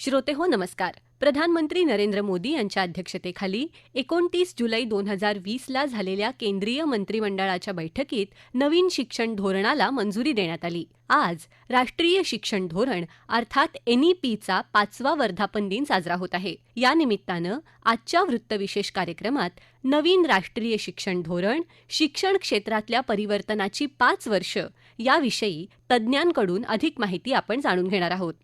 श्रोते हो नमस्कार. प्रधानमंत्री नरेंद्र मोदी यांच्या अध्यक्षतेखाली एकोणतीस जुलै दोन हजार वीसला झालेल्या केंद्रीय मंत्रिमंडळाच्या बैठकीत नवीन शिक्षण धोरणाला मंजुरी देण्यात आली. आज राष्ट्रीय शिक्षण धोरण अर्थात एनईपीचा पाचवा वर्धापन दिन साजरा होत आहे. या निमित्तानं आजच्या वृत्तविशेष कार्यक्रमात नवीन राष्ट्रीय शिक्षण धोरण शिक्षण क्षेत्रातल्या परिवर्तनाची पाच वर्ष याविषयी तज्ज्ञांकडून अधिक माहिती आपण जाणून घेणार आहोत.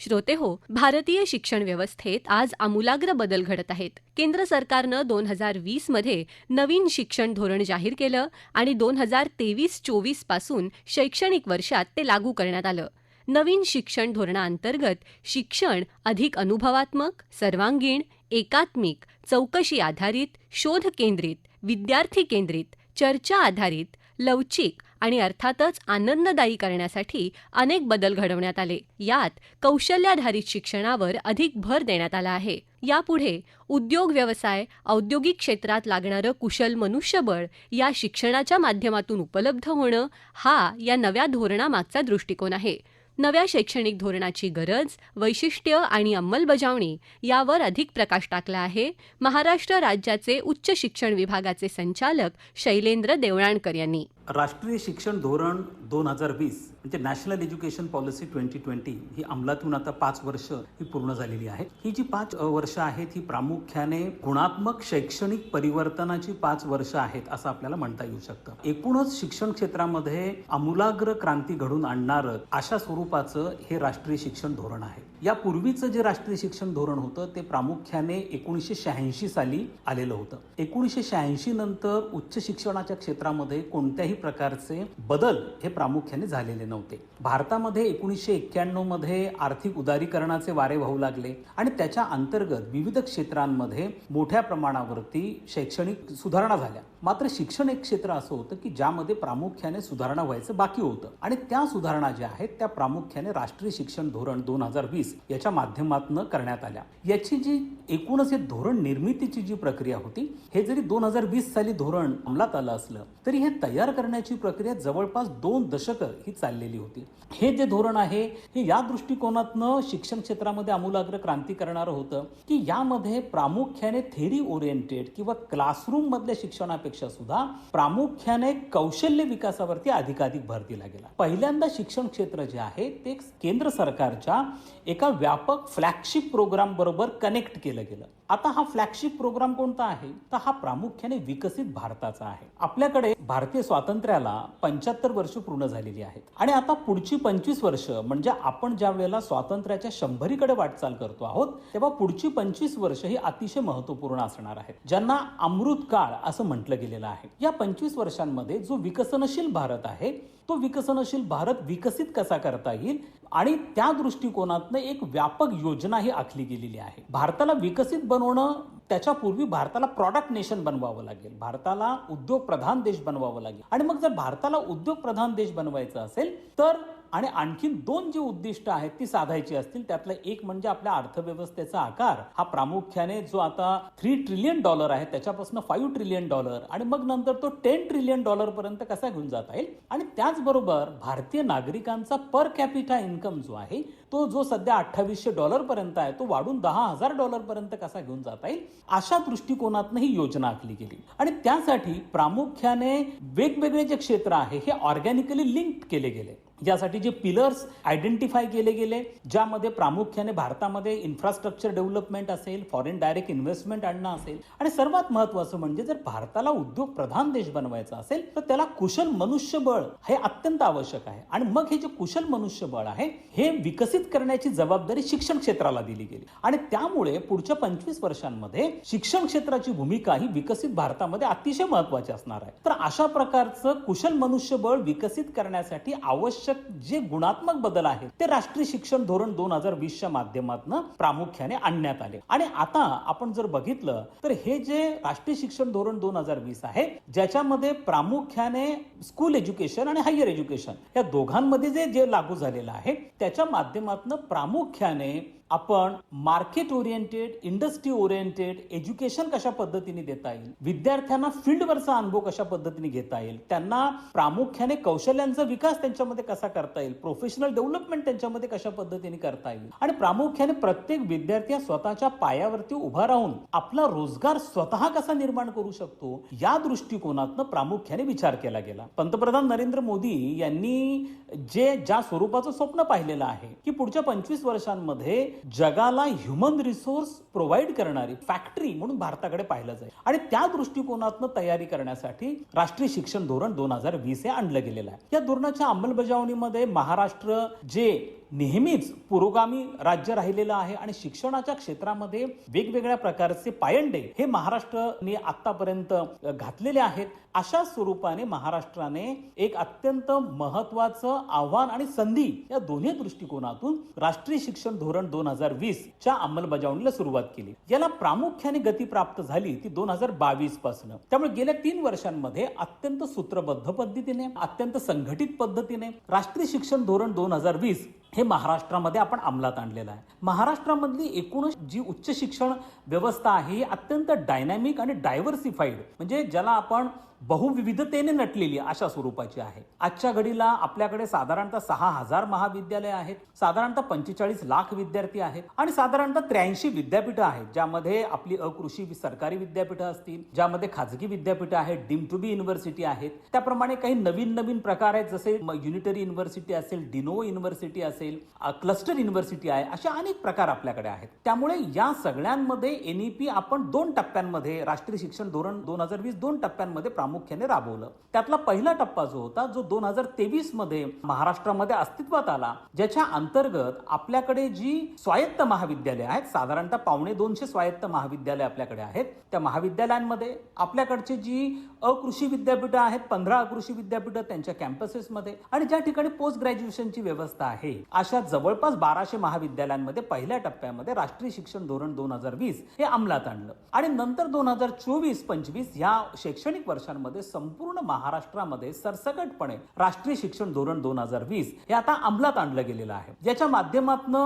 श्रोते हो. भारतीय शिक्षण व्यवस्थेत आज आमूलाग्र बदल घडत आहेत. केंद्र सरकारनं दोन हजार वीसमध्ये नवीन शिक्षण धोरण जाहीर केलं आणि दोन हजार तेवीस चोवीसपासून शैक्षणिक वर्षात ते लागू करण्यात आलं. नवीन शिक्षण धोरणाअंतर्गत शिक्षण अधिक अनुभवात्मक सर्वांगीण एकात्मिक चौकशी आधारित शोध केंद्रित विद्यार्थी केंद्रित चर्चा आधारित लवचिक आणि अर्थातच आनंददायी करण्यासाठी अनेक बदल घडवण्यात आले. यात कौशल्याधारित शिक्षणावर अधिक भर देण्यात आला आहे. यापुढे उद्योग व्यवसाय औद्योगिक क्षेत्रात लागणारं कुशल मनुष्यबळ या शिक्षणाच्या माध्यमातून उपलब्ध होणं हा या नव्या धोरणामागचा दृष्टिकोन आहे. नव्या शैक्षणिक धोरणाची गरज वैशिष्ट्य आणि अंमलबजावणी यावर अधिक प्रकाश टाकला आहे. महाराष्ट्र राज्याचे उच्च शिक्षण विभागाचे संचालक शैलेंद्र देवळाणकर यांनी. राष्ट्रीय शिक्षण धोरण दोन हजार वीस म्हणजे national education policy twenty twenty ही अंमलातून आता पाच वर्ष ही पूर्ण झालेली आहे. ही जी पाच वर्ष आहेत ही प्रामुख्याने गुणात्मक शैक्षणिक परिवर्तनाची पाच वर्ष आहेत असं आपल्याला म्हणता येऊ शकतं. एकूणच शिक्षण क्षेत्रामध्ये आमूलाग्र क्रांती घडून आणणारं अशा स्वरूपाचं हे राष्ट्रीय शिक्षण धोरण आहे. यापूर्वीचं जे राष्ट्रीय शिक्षण धोरण होतं ते प्रामुख्याने एकोणीसशे शहाऐंशी साली आलेलं होतं. एकोणीसशे शहाऐंशी नंतर उच्च शिक्षणाच्या क्षेत्रामध्ये कोणत्याही प्रकारचे बदल हे प्रामुख्याने झालेले नव्हते. भारतामध्ये एकोणीसशे एक्क्याण्णवमध्ये आर्थिक उदारीकरणाचे वारे वाहू लागले आणि त्याच्या अंतर्गत विविध क्षेत्रांमध्ये मोठ्या प्रमाणावरती शैक्षणिक सुधारणा झाल्या. मात्र शिक्षण एक क्षेत्र असं होतं की ज्यामध्ये प्रामुख्याने सुधारणा व्हायचं बाकी होतं. आणि त्या सुधारणा ज्या आहेत त्या प्रामुख्याने राष्ट्रीय शिक्षण धोरण दोन हजार वीस याच्या माध्यमातून करण्यात आल्या. याची जी एकूणच हे धोरण निर्मितीची जी प्रक्रिया होती हे जरी दोन हजार वीस साली धोरण अंमलात आलं असलं तरी हे तयार करण्याची प्रक्रिया जवळपास दोन दशकं ही चाललेली होती. हे जे धोरण आहे हे या दृष्टिकोनातनं शिक्षण क्षेत्रामध्ये आमूलाग्र क्रांती करणारं होतं की यामध्ये प्रामुख्याने थेरी ओरिएंटेड किंवा क्लासरूम मधल्या शिक्षणापेक्षा सुद्धा प्रामुख्याने कौशल्य विकासावरती अधिकाधिक भर दिला गेला. पहिल्यांदा शिक्षण क्षेत्र जे आहे ते केंद्र सरकारच्या एक व्यापक फ्लॅगशिप प्रोग्राम बरोबर कनेक्ट केलं गेलं. आता हा फ्लॅगशिप प्रोग्राम कोणता आहे? तर हा प्रामुख्याने विकसित भारताचा आहे. आपल्याकडे भारतीय स्वातंत्र्याला पंच्याहत्तर वर्ष पूर्ण झालेली आहेत. आणि आता पुढची पंचवीस वर्ष म्हणजे आपण ज्या वेळेला स्वातंत्र्याच्या शंभरीकडे वाटचाल करतो आहोत तेव्हा पुढची पंचवीस वर्ष ही अतिशय महत्त्वपूर्ण असणार आहेत. ज्यांना अमृत काळ असं म्हटलं गेलेलं आहे. या पंचवीस वर्षांमध्ये जो विकसनशील भारत आहे तो विकसनशील भारत विकसित कसा करता येईल? आणि त्या दृष्टिकोनातनं एक व्यापक योजना ही आखली गेलेली आहे. भारताला विकसित बनवणं त्याच्यापूर्वी भारताला प्रॉडक्ट नेशन बनवावं लागेल. भारताला उद्योग प्रधान देश बनवावं लागेल. आणि मग जर भारताला उद्योग प्रधान देश बनवायचं असेल तर आणि आणखीन दोन जी उद्दिष्ट आहेत ती साधायची असतील त्यातलं एक म्हणजे आपल्या अर्थव्यवस्थेचा आकार. हा प्रामुख्याने जो आता थ्री ट्रिलियन डॉलर आहे त्याच्यापासून फाईव्ह ट्रिलियन डॉलर आणि मग नंतर तो टेन ट्रिलियन डॉलर पर्यंत कसा घेऊन जाता येईल? आणि त्याचबरोबर भारतीय नागरिकांचा पर कॅपिटा इन्कम जो आहे तो जो सध्या अठ्ठावीसशे डॉलर पर्यंत आहे तो वाढून दहा हजार डॉलर पर्यंत कसा घेऊन जाता येईल? अशा दृष्टिकोनातून ही योजना आखली गेली. आणि त्यासाठी प्रामुख्याने वेगवेगळे जे क्षेत्र आहे हे ऑर्गॅनिकली लिंक केले गेले. यासाठी जे पिलर्स आयडेंटिफाय केले गेले ज्यामध्ये प्रामुख्याने भारतामध्ये इन्फ्रास्ट्रक्चर डेव्हलपमेंट असेल फॉरेन डायरेक्ट इन्व्हेस्टमेंट आणणं असेल आणि सर्वात महत्वाचं म्हणजे जर भारताला उद्योग प्रधान देश बनवायचा असेल तर त्याला कुशल मनुष्यबळ हे अत्यंत आवश्यक आहे. आणि मग हे जे कुशल मनुष्यबळ आहे हे विकसित करण्याची जबाबदारी शिक्षण क्षेत्राला दिली गेली. आणि त्यामुळे पुढच्या पंचवीस वर्षांमध्ये शिक्षण क्षेत्राची भूमिका ही विकसित भारतामध्ये अतिशय महत्वाची असणार आहे. तर अशा प्रकारचं कुशल मनुष्यबळ विकसित करण्यासाठी आवश्यक जे गुणात्मक बदल आहेत ते राष्ट्रीय शिक्षण धोरण दोन हजार वीसच्या माध्यमातून प्रामुख्याने आणण्यात आले. आणि आता आपण जर बघितलं तर हे जे राष्ट्रीय शिक्षण धोरण दोन हजार वीस आहे ज्याच्यामध्ये प्रामुख्याने स्कूल एज्युकेशन आणि हायर एज्युकेशन या दोघांमध्ये जे जे लागू झालेलं आहे त्याच्या माध्यमातून प्रामुख्याने आपण market oriented industry oriented education कशा पद्धतीने देता येईल? विद्यार्थ्यांना फील्डवरचा अनुभव कशा पद्धतीने घेता येईल? त्यांना प्रामुख्याने कौशल्यांचा विकास त्यांच्यामध्ये कसा करता येईल? प्रोफेशनल डेव्हलपमेंट त्यांच्यामध्ये कशा पद्धतीने करता येईल? आणि प्रामुख्याने प्रत्येक विद्यार्थी स्वतःच्या पायावरती उभा राहून आपला रोजगार स्वतः कसा निर्माण करू शकतो? या दृष्टिकोनातनं प्रामुख्याने विचार केला गेला. पंतप्रधान नरेंद्र मोदी यांनी जे ज्या स्वरूपाचं स्वप्न पाहिलेलं आहे की पुढच्या पंचवीस वर्षांमध्ये जगाला ह्युमन रिसोर्स प्रोव्हाइड करणारी फॅक्टरी म्हणून भारताकडे पाहिलं जाईल. आणि त्या दृष्टिकोनातनं तयारी करण्यासाठी राष्ट्रीय शिक्षण धोरण दोन हजार वीस हे आणलं गेलेलं आहे. या धोरणाच्या अंमलबजावणीमध्ये महाराष्ट्र जे नेहमीच पुरोगामी राज्य राहिलेलं आहे आणि शिक्षणाच्या क्षेत्रामध्ये वेगवेगळ्या प्रकारचे पायंडे हे महाराष्ट्रने आतापर्यंत घातलेले आहेत. अशा स्वरूपाने महाराष्ट्राने एक अत्यंत महत्वाचं आव्हान आणि संधी या दोन्ही दृष्टिकोनातून राष्ट्रीय शिक्षण धोरण दोन हजार वीस च्या अंमलबजावणीला सुरुवात केली. याला प्रामुख्याने गती प्राप्त झाली ती दोन हजार बावीसपासून. त्यामुळे गेल्या तीन वर्षांमध्ये अत्यंत सूत्रबद्ध पद्धतीने अत्यंत संघटित पद्धतीने राष्ट्रीय शिक्षण धोरण दोन हजार वीस हे महाराष्ट्रामध्ये आपण अंमलात आणलेलं आहे. महाराष्ट्रामधली एकूणच जी उच्च शिक्षण व्यवस्था आहे ही अत्यंत डायनॅमिक आणि डायव्हर्सिफाईड म्हणजे ज्याला आपण बहुविविधतेने नटलेली अशा स्वरूपाची आहे. आजच्या घडीला आपल्याकडे साधारणतः सहा हजार महाविद्यालय आहेत साधारणतः पंचेचाळीस लाख विद्यार्थी आहेत आणि साधारणतः त्र्याऐंशी विद्यापीठं आहेत ज्यामध्ये आपली अकृषी सरकारी विद्यापीठं असतील ज्यामध्ये खाजगी विद्यापीठं आहेत डीम टू बी युनिव्हर्सिटी आहेत. त्याप्रमाणे काही नवीन नवीन प्रकार आहेत जसे युनिटरी युनिव्हर्सिटी असेल डिनो युनिव्हर्सिटी असेल क्लस्टर युनिव्हर्सिटी आहे असे अनेक प्रकार आपल्याकडे आहेत. त्यामुळे या सगळ्यांमध्ये एनईपी आपण दोन टप्प्यांमध्ये राष्ट्रीय शिक्षण धोरण दोन हजार वीस दोन टप्प्यांमध्ये प्रामुख्याने राबवलं. त्यातला पहिला टप्पा जो होता जो दोन हजार तेवीसमध्ये महाराष्ट्रामध्ये अस्तित्वात आला ज्याच्या अंतर्गत आपल्याकडे जी स्वायत्त महाविद्यालय आहेत साधारणतः पावणे दोनशे स्वायत्त महाविद्यालय आपल्याकडे आहेत. त्या महाविद्यालयांमध्ये आपल्याकडची जी अकृषी विद्यापीठं आहेत पंधरा अकृषी विद्यापीठं त्यांच्या कॅम्पसेसमध्ये आणि ज्या ठिकाणी पोस्ट ग्रॅज्युएशनची व्यवस्था आहे अशा जवळपास बाराशे महाविद्यालयांमध्ये पहिल्या टप्प्यामध्ये राष्ट्रीय शिक्षण धोरण दोन हजार वीस हे अंमलात आणलं. आणि नंतर दोन हजार चोवीस पंचवीस या शैक्षणिक वर्षांमध्ये संपूर्ण महाराष्ट्रामध्ये सरसकटपणे राष्ट्रीय शिक्षण धोरण दोन हजार वीस हे आता अंमलात आणलं गेलेलं आहे. ज्याच्या माध्यमातून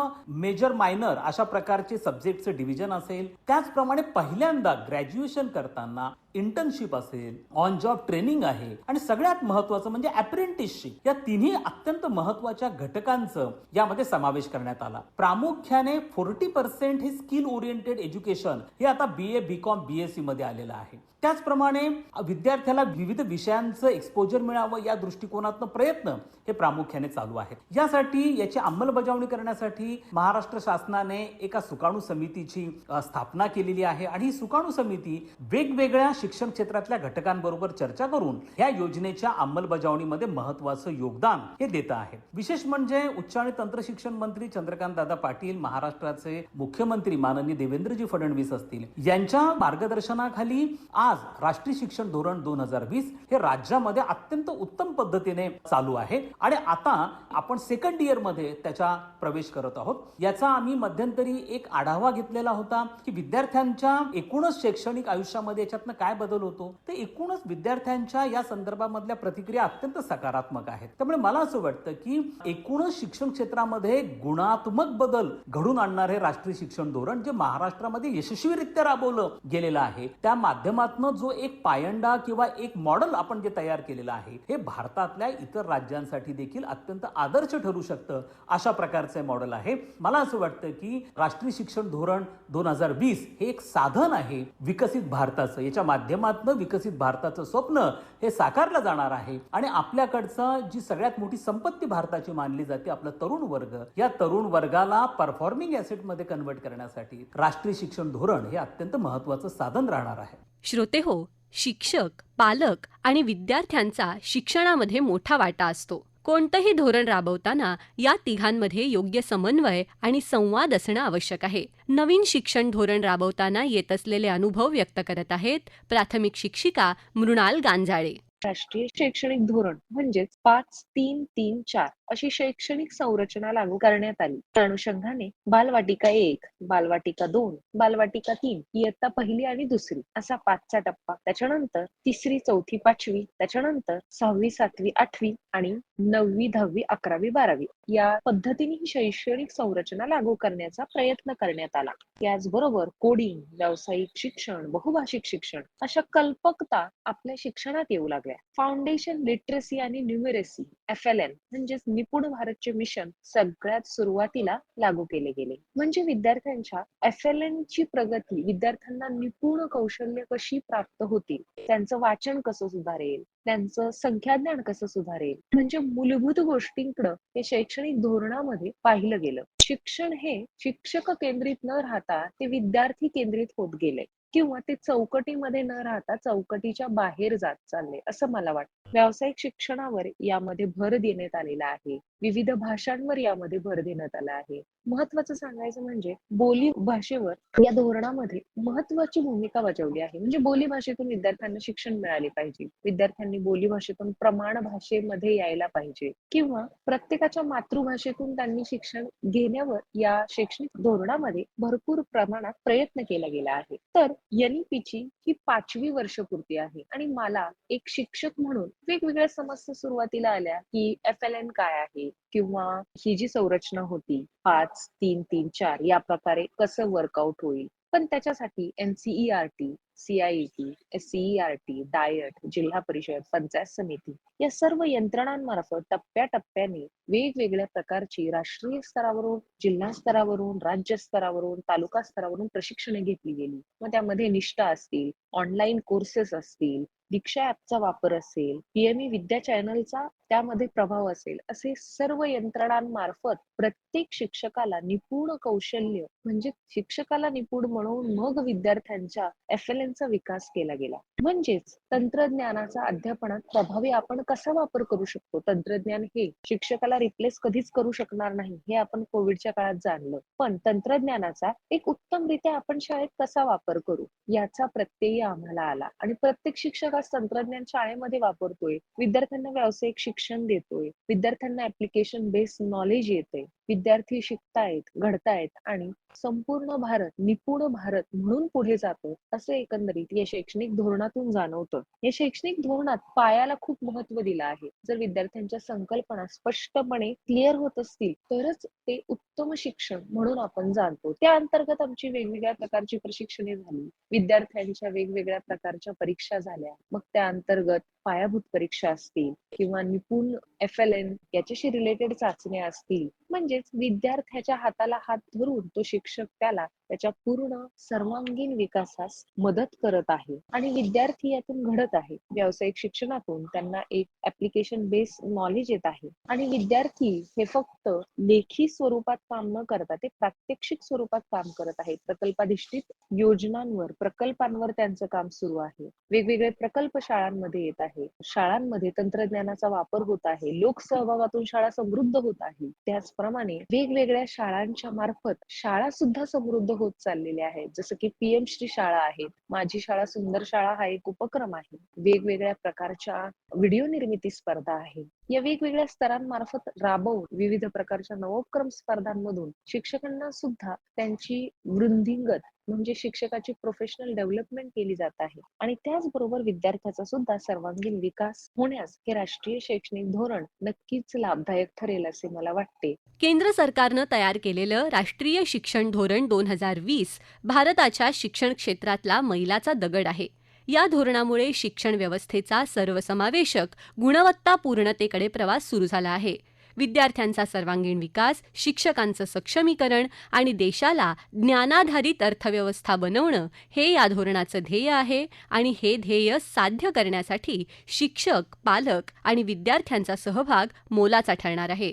मेजर मायनर अशा प्रकारचे सब्जेक्टचं डिव्हिजन असेल त्याचप्रमाणे पहिल्यांदा ग्रॅज्युएशन करताना इंटर्नशिप असेल ऑन जॉब ट्रेनिंग आहे आणि सगळ्यात महत्वाचं म्हणजे अप्रेंटिसशिप या तिन्ही अत्यंत महत्त्वाच्या घटकांचं यामध्ये समावेश करण्यात आला. प्रामुख्याने फोर्टी पर्सेंट हे स्किल ओरिएंटेड एज्युकेशन हे आता B A B com B S C मध्ये आलेलं आहे. त्याचप्रमाणे विद्यार्थ्याला विविध विषयांचं एक्सपोजर मिळावं या दृष्टिकोनातनं प्रयत्न हे प्रामुख्याने चालू आहेत. यासाठी याची अंमलबजावणी करण्यासाठी महाराष्ट्र शासनाने एका सुकाणू समितीची स्थापना केलेली आहे आणि ही सुकाणू समिती वेगवेगळ्या शिक्षण क्षेत्रातल्या घटकांबरोबर चर्चा करून या योजनेच्या अंमलबजावणीमध्ये महत्वाचं योगदान हे देत आहे. विशेष म्हणजे उच्च आणि तंत्र शिक्षण मंत्री चंद्रकांत दादा पाटील महाराष्ट्राचे मुख्यमंत्री माननीय देवेंद्रजी फडणवीस असतील यांच्या मार्गदर्शनाखाली आज राष्ट्रीय शिक्षण धोरण दोन हजार वीस हे राज्यामध्ये अत्यंत उत्तम पद्धतीने चालू आहे. आणि आता आपण सेकंड इयरमध्ये त्याचा प्रवेश करत आहोत. याचा आम्ही मध्यंतरी एक आढावा घेतलेला होता की विद्यार्थ्यांच्या एकूणच शैक्षणिक आयुष्यामध्ये याच्यातनं काय बदल होतो? तर एकूणच विद्यार्थ्यांच्या या संदर्भामधल्या प्रतिक्रिया अत्यंत सकारात्मक आहेत. त्यामुळे मला असं वाटतं की एकूणच शिक्षण क्षेत्रामध्ये गुणात्मक बदल घडून आणणारे राष्ट्रीय शिक्षण धोरण जे महाराष्ट्रामध्ये यशस्वीरित्या राबवलं गेलेलं आहे त्या माध्यमातून जो एक पायंडा किंवा एक मॉडेल आपण जे तयार केलेलं आहे हे भारतातल्या इतर राज्यांसाठी देखील अत्यंत आदर्श ठरू शकतं अशा प्रकारचं मॉडेल आहे. मला असं वाटतं की राष्ट्रीय शिक्षण धोरण दोन हजार वीस हे एक साधन आहे विकसित भारताचं. याच्या माध्यमातनं विकसित भारताचं स्वप्न हे साकारलं जाणार आहे. आणि आपल्याकडचं जी सगळ्यात मोठी संपत्ती भारताची मानली जाते आपलं तरुण वर्ग या तरुण वर्गाला परफॉर्मिंग ऍसेटमध्ये कन्वर्ट करण्यासाठी राष्ट्रीय शिक्षण धोरण हे अत्यंत महत्वाचं साधन राहणार आहे. श्रोते हो शिक्षक पालक आणि विद्यार्थ्यांचा शिक्षणामध्ये मोठा वाटा असतो. कोणतंही धोरण राबवताना या तिघांमध्ये योग्य समन्वय आणि संवाद असणं आवश्यक आहे. नवीन शिक्षण धोरण राबवताना येत असलेले अनुभव व्यक्त करत आहेत प्राथमिक शिक्षिका मृणाल गांजाळे. राष्ट्रीय शैक्षणिक धोरण म्हणजेच पाच तीन तीन चार अशी शैक्षणिक संरचना लागू करण्यात आली. त्या अनुषंगाने बालवाटिका एक बालवाटिका दोन बालवाटिका तीन इयत्ता पहिली आणि दुसरी असा पाचचा टप्पा. त्याच्यानंतर तिसरी चौथी पाचवी त्याच्यानंतर सहावी सातवी आठवी आणि नववी दहावी अकरावी बारावी या पद्धतीने ही शैक्षणिक संरचना लागू करण्याचा प्रयत्न करण्यात आला. त्याचबरोबर कोडिंग व्यावसायिक शिक्षण बहुभाषिक शिक्षण अशा कल्पकता आपल्या शिक्षणात येऊ लागल्या. फाउंडेशन लिटरसी आणि न्यूमेरसी एफ एल एन म्हणजेच निपुण भारतचे मिशन सगळ्यात सुरुवातीला लागू केले गेले. म्हणजे विद्यार्थ्यांच्या एफ एल एन ची प्रगती विद्यार्थ्यांना निपुण कौशल्य कशी प्राप्त होतील त्यांचं वाचन कसं सुधारेल त्यांचं संख्याज्ञान कसं सुधारेल म्हणजे मूलभूत गोष्टींकडं हे शैक्षणिक धोरणामध्ये पाहिलं गेलं. शिक्षण हे शिक्षक केंद्रित न राहता ते विद्यार्थी केंद्रित होत गेले. किंवा ते चौकटीमध्ये न राहता चौकटीच्या बाहेर जात चालले असं मला वाटतं. व्यावसायिक शिक्षणावर यामध्ये भर देण्यात आलेला आहे. विविध भाषांवर यामध्ये भर देण्यात आला आहे. महत्वाचं सांगायचं म्हणजे बोली भाषेवर या धोरणामध्ये महत्वाची भूमिका बजावली आहे. म्हणजे बोली भाषेतून विद्यार्थ्यांना शिक्षण मिळाले पाहिजे. विद्यार्थ्यांनी बोली भाषेतून प्रमाण भाषेमध्ये यायला पाहिजे. किंवा प्रत्येकाच्या मातृभाषेतून त्यांनी शिक्षण घेण्यावर या शैक्षणिक धोरणामध्ये भरपूर प्रमाणात प्रयत्न केला गेला आहे. तर एनईपीची ही पाचवी वर्षपूर्ती आहे. आणि मला एक शिक्षक म्हणून वेगवेगळ्या समस्या सुरुवातीला आल्या की एफ एल एन काय आहे? किंवा ही जी संरचना होती पाच तीन तीन चार या प्रकारे कसं वर्कआउट होईल. पण त्याच्यासाठी एनसीईआरटी सीआयईटी एससीईआरटी डायट जिल्हा परिषद पंचायत समिती या सर्व यंत्रणांमार्फत टप्प्याटप्प्याने वेगवेगळ्या प्रकारची राष्ट्रीय स्तरावरून जिल्हा स्तरावरून राज्य स्तरावरून तालुका स्तरावरून प्रशिक्षणे घेतली गेली. मग त्यामध्ये निष्ठा असतील ऑनलाईन कोर्सेस असतील दीक्षा ऍपचा वापर असेल पीएमई विद्या चॅनलचा त्यामध्ये प्रभाव असेल असे सर्व यंत्रणांमार्फत प्रत्येक शिक्षकाला निपुण कौशल्य म्हणजे शिक्षकाला निपुण म्हणून मग विद्यार्थ्यांच्या एफ एल यांचा विकास केला गेला. म्हणजेच तंत्रज्ञानाचा अध्यापनात प्रभावी आपण कसा वापर करू शकतो? तंत्रज्ञान हे शिक्षकाला रिप्लेस कधीच करू शकणार नाही हे आपण कोविडच्या काळात जाणलं. पण तंत्रज्ञानाचा एक उत्तमरित्या आपण शाळेत कसा वापर करू? याचा प्रत्यय आम्हाला आला. आणि प्रत्येक शिक्षक आज तंत्रज्ञान शाळेमध्ये वापरतोय. विद्यार्थ्यांना व्यावसायिक शिक्षण देतोय. विद्यार्थ्यांना ऍप्लिकेशन बेस्ड नॉलेज येते विद्यार्थी शिकतायत घडतायत आणि संपूर्ण भारत निपुण भारत म्हणून पुढे जातो असं एकंदरीत या शैक्षणिक धोरणातून जाणवतं. या शैक्षणिक धोरणात पायाला खूप महत्त्व दिलं आहे. जर विद्यार्थ्यांच्या संकल्पना स्पष्टपणे क्लिअर होत असतील तरच ते उत्तम शिक्षण म्हणून आपण जाणतो. त्या अंतर्गत आमची वेगवेगळ्या प्रकारची प्रशिक्षणे झाली. विद्यार्थ्यांच्या वेगवेगळ्या प्रकारच्या परीक्षा झाल्या. मग त्या अंतर्गत पायाभूत परीक्षा असतील किंवा निपुण एफ एल एन याच्याशी रिलेटेड चाचण्या असतील. म्हणजेच विद्यार्थ्याच्या हाताला हात धरून तो शिक्षक त्याला त्याच्या पूर्ण सर्वांगीण विकासास मदत करत आहे आणि विद्यार्थी यातून घडत आहे. व्यावसायिक शिक्षणातून त्यांना एक ऍप्लिकेशन बेस्ड नॉलेज येत आहे. आणि विद्यार्थी हे फक्त लेखी स्वरूपात काम न करता ते प्रात्यक्षिक स्वरूपात काम करत आहेत. प्रकल्पाधिष्ठित योजनांवर प्रकल्पांवर त्यांचं काम सुरू आहे. वेगवेगळे प्रकल्प शाळांमध्ये येत आहे. शाळांमध्ये तंत्रज्ञानाचा वापर होत आहे. लोकसहभागातून शाळा समृद्ध होत आहे. त्याचप्रमाणे वेगवेगळ्या शाळांच्या मार्फत शाळा सुद्धा समृद्ध होत चाललेल्या आहेत जसं की पीएम श्री शाळा आहेत माझी शाळा सुंदर शाळा हा एक उपक्रम आहे. वेगवेगळ्या प्रकारच्या व्हिडिओ निर्मिती स्पर्धा आहे. या वेगवेगळ्या स्तरांमार्फत राबवून विविध प्रकारच्या नवोपक्रम स्पर्धांमधून शिक्षकांना सुद्धा त्यांची वृद्धिंगत म्हणजे शिक्षकाची प्रोफेशनल डेव्हलपमेंट केली जात आहे. आणि त्याचबरोबर विद्यार्थ्याचा सुद्धा सर्वांगीण विकास होण्यास हे राष्ट्रीय शैक्षणिक धोरण नक्कीच लाभदायक ठरेल असे मला वाटते. केंद्र सरकारनं तयार केलेलं राष्ट्रीय शिक्षण धोरण दोन हजार वीस भारताच्या शिक्षण क्षेत्रातला मैलाचा दगड आहे. या धोरणामुळे शिक्षण व्यवस्थेचा सर्वसमावेशक गुणवत्तापूर्णतेकडे प्रवास सुरू झाला आहे. विद्यार्थ्यांचा सर्वांगीण विकास शिक्षकांचं सक्षमीकरण आणि देशाला ज्ञानाधारित अर्थव्यवस्था बनवणं हे या धोरणाचं ध्येय आहे आणि हे ध्येय साध्य करण्यासाठी शिक्षक पालक आणि विद्यार्थ्यांचा सहभाग मोलाचा ठरणार आहे.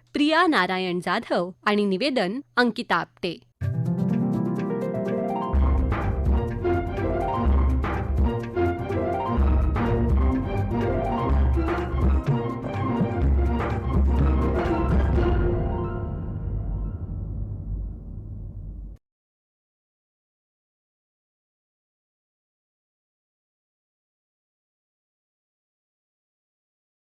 प्रिया नारायण जाधव आणि निवेदन अंकिता आपटे.